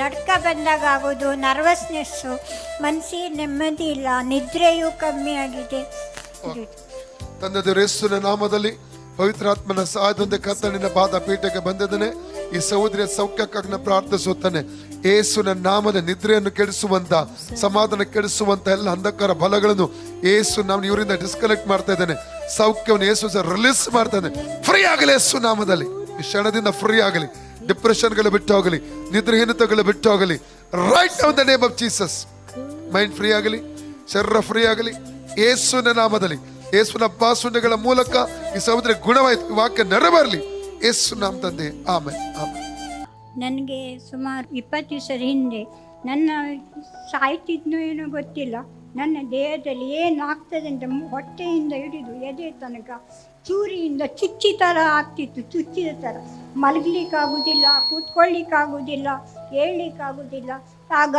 ನಡ್ಕ ಬಂದಾಗ ಆಗೋದು ನರ್ವಸ್ನೆಸ್ಸು ಮನಸ್ಸಿಗೆ ನೆಮ್ಮದಿ ಇಲ್ಲ, ನಿದ್ರೆಯೂ ಕಮ್ಮಿ ಆಗಿದೆ. ತಂದೆ ದೇವರ, ಯೇಸುವಿನ ನಾಮದಲ್ಲಿ ಪವಿತ್ರಾತ್ಮನ ಸಹಾಯದೊಂದಿಗೆ ಕತ್ತಲಿನ ಪಾದ ಪೀಠಕ್ಕೆ ಬಂದಿದ್ದಾನೆ. ಈ ಸಹೋದರಿಯ ಸೌಖ್ಯಕ್ಕಾಗಿ ನಾನು ಪ್ರಾರ್ಥಿಸುತ್ತಾನೆ. ಏಸುನ ನಾಮದ ನಿದ್ರೆಯನ್ನು ಕೆಡಿಸುವಂತ, ಸಮಾಧಾನ ಕೆಡಿಸುವಂತ ಎಲ್ಲ ಅಂಧಕಾರ ಬಲಗಳನ್ನು ಏಸು ನಾವು ಇವರಿಂದ ಡಿಸ್ಕನೆಕ್ಟ್ ಮಾಡ್ತಾ ಇದ್ದೇನೆ. ಸೌಖ್ಯವನ್ನು ಏಸು ರಿಲೀಸ್ ಮಾಡ್ತಾ ಫ್ರೀ ಆಗಲಿ ಏಸು ನಾಮದಲ್ಲಿ. ಈ ಕ್ಷಣದಿಂದ ಫ್ರೀ ಆಗಲಿ. ಡಿಪ್ರೆಷನ್ಗಳು ಬಿಟ್ಟೋಗಲಿ ಬಿಟ್ಟು ಹೋಗಲಿ right on the name of Jesus mind free ಆಗಲಿ, ಶರೀರ ಫ್ರೀ ಆಗಲಿ ಏಸುನ ನಾಮದಲ್ಲಿ. ಏಸುನ ಪಾಸುಂಡೆಗಳ ಮೂಲಕ ಈ ಸಮುದ್ರ ಗುಣವಾಯಿತು ವಾಕ್ಯ ನೆರವೇರಲಿ. ಏಸು ನಾಮ ತಂದೆ. ಆಮೇಲೆ ಆಮೇಲೆ ನನಗೆ ಸುಮಾರು ಇಪ್ಪತ್ತು ದಿವಸದ ಹಿಂದೆ ನನ್ನ ಸಾಯ್ತಿದ್ನೋ ಏನೋ ಗೊತ್ತಿಲ್ಲ. ನನ್ನ ದೇಹದಲ್ಲಿ ಏನು ಆಗ್ತದೆ ಅಂತ ಹೊಟ್ಟೆಯಿಂದ ಹಿಡಿದು ಎದೆ ತನಕ ಚೂರಿಯಿಂದ ಚುಚ್ಚಿ ಥರ ಆಗ್ತಿತ್ತು, ಚುಚ್ಚಿದ ಥರ ಮಲಗಲಿಕ್ಕಾಗೋದಿಲ್ಲ, ಕೂತ್ಕೊಳ್ಳಿಕ್ಕಾಗೋದಿಲ್ಲ, ಹೇಳಲಿಕ್ಕಾಗೋದಿಲ್ಲ. ಆಗ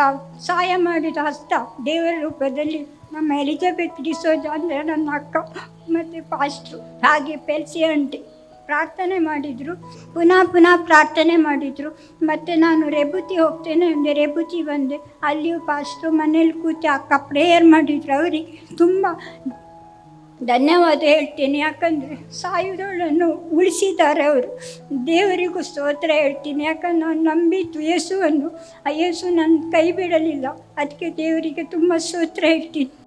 ಸಹಾಯ ಮಾಡಿದ ಹಸ್ತ ದೇವರ ರೂಪದಲ್ಲಿ ನಮ್ಮ ಎಲಿಜಬೆತ್ ಡಿಸೋಜ ಅಂದರೆ ನನ್ನ ಅಕ್ಕ ಮತ್ತು ಪಾಸ್ಟ್ರು ಹಾಗೆ ಪೆಲ್ಸಿ ಆಂಟಿ ಪ್ರಾರ್ಥನೆ ಮಾಡಿದರು. ಪುನಃ ಪುನಃ ಪ್ರಾರ್ಥನೆ ಮಾಡಿದರು. ಮತ್ತು ನಾನು ರೆಬುತಿ ಹೋಗ್ತೇನೆ. ಅಂದರೆ ರೆಬುತಿ ಬಂದೆ. ಅಲ್ಲಿಯೂ ಪಾಸ್ಟ್ರು ಮನೇಲಿ ಕೂತು ಅಕ್ಕ ಪ್ರೇಯರ್ ಮಾಡಿದರು. ಅವರಿಗೆ ತುಂಬ ಧನ್ಯವಾದ ಹೇಳ್ತೀನಿ. ಯಾಕಂದರೆ ಸಾಯುವುದನ್ನು ಉಳಿಸಿದ್ದಾರೆ ಅವರು. ದೇವರಿಗೂ ಸ್ತೋತ್ರ ಹೇಳ್ತೀನಿ. ಯಾಕಂದ್ರೆ ನಾನು ನಂಬಿತ್ತು ಯೇಸುವನ್ನು. ಆ ಯೇಸು ನನ್ನ ಕೈ ಬಿಡಲಿಲ್ಲ. ಅದಕ್ಕೆ ದೇವರಿಗೆ ತುಂಬ ಸ್ತೋತ್ರ ಹೇಳ್ತೀನಿ.